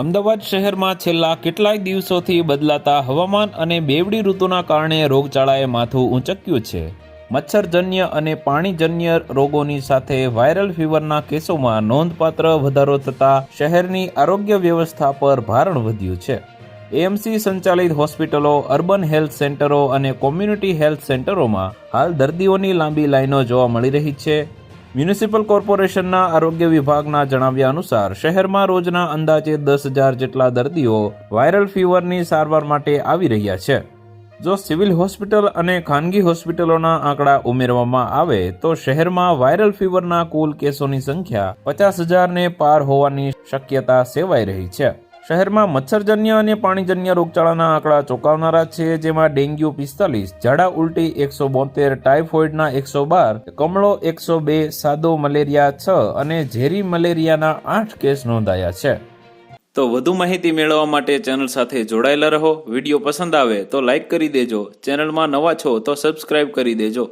અમદાવાદ શહેરમાં છેલ્લા કેટલાય દિવસોથી બદલાતા હવામાન અને બેવડી ઋતુના કારણે રોગચાળાએ માથું ઊંચક્યું છે. મચ્છરજન્ય અને પાણીજન્ય રોગોની સાથે વાયરલ ફીવરના કેસોમાં નોંધપાત્ર વધારો થતાં શહેરની આરોગ્ય વ્યવસ્થા પર ભારણ વધ્યું છે. એએમસી સંચાલિત હોસ્પિટલો, અર્બન હેલ્થ સેન્ટરો અને કોમ્યુનિટી હેલ્થ સેન્ટરોમાં હાલ દર્દીઓની લાંબી લાઈનો જોવા મળી રહી છે. મ્યુનિસિપલ કોર્પોરેશનના આરોગ્ય વિભાગના જણાવ્યા અનુસાર, શહેરમાં રોજના અંદાજે દસ હજાર જેટલા દર્દીઓ વાયરલ ફીવરની સારવાર માટે આવી રહ્યા છે. જો સિવિલ હોસ્પિટલ અને ખાનગી હોસ્પિટલોના આંકડા ઉમેરવામાં આવે, તો શહેરમાં વાયરલ ફીવરના કુલ કેસોની સંખ્યા પચાસ હજારને પાર હોવાની શક્યતા સેવાઈ રહી છે. શહેરમાં મચ્છરજન્ય અને પાણીજન્ય રોગચાળાના આંકડા ચોંકાવનારા છે, જેમાં ડેન્ગ્યુ પિસ્તાલીસ, ઝાડા ઉલટી એકસો બોતેર, ટાઇફોઇડના એકસો બાર, કમળો એકસો બે, સાદો મલેરિયા છ અને ઝેરી મલેરિયાના આઠ કેસ નોંધાયા છે. તો વધુ માહિતી મેળવવા માટે ચેનલ સાથે જોડાયેલા રહો. વીડિયો પસંદ આવે તો લાઇક કરી દેજો. ચેનલમાં નવા છો તો સબસ્ક્રાઇબ કરી દેજો.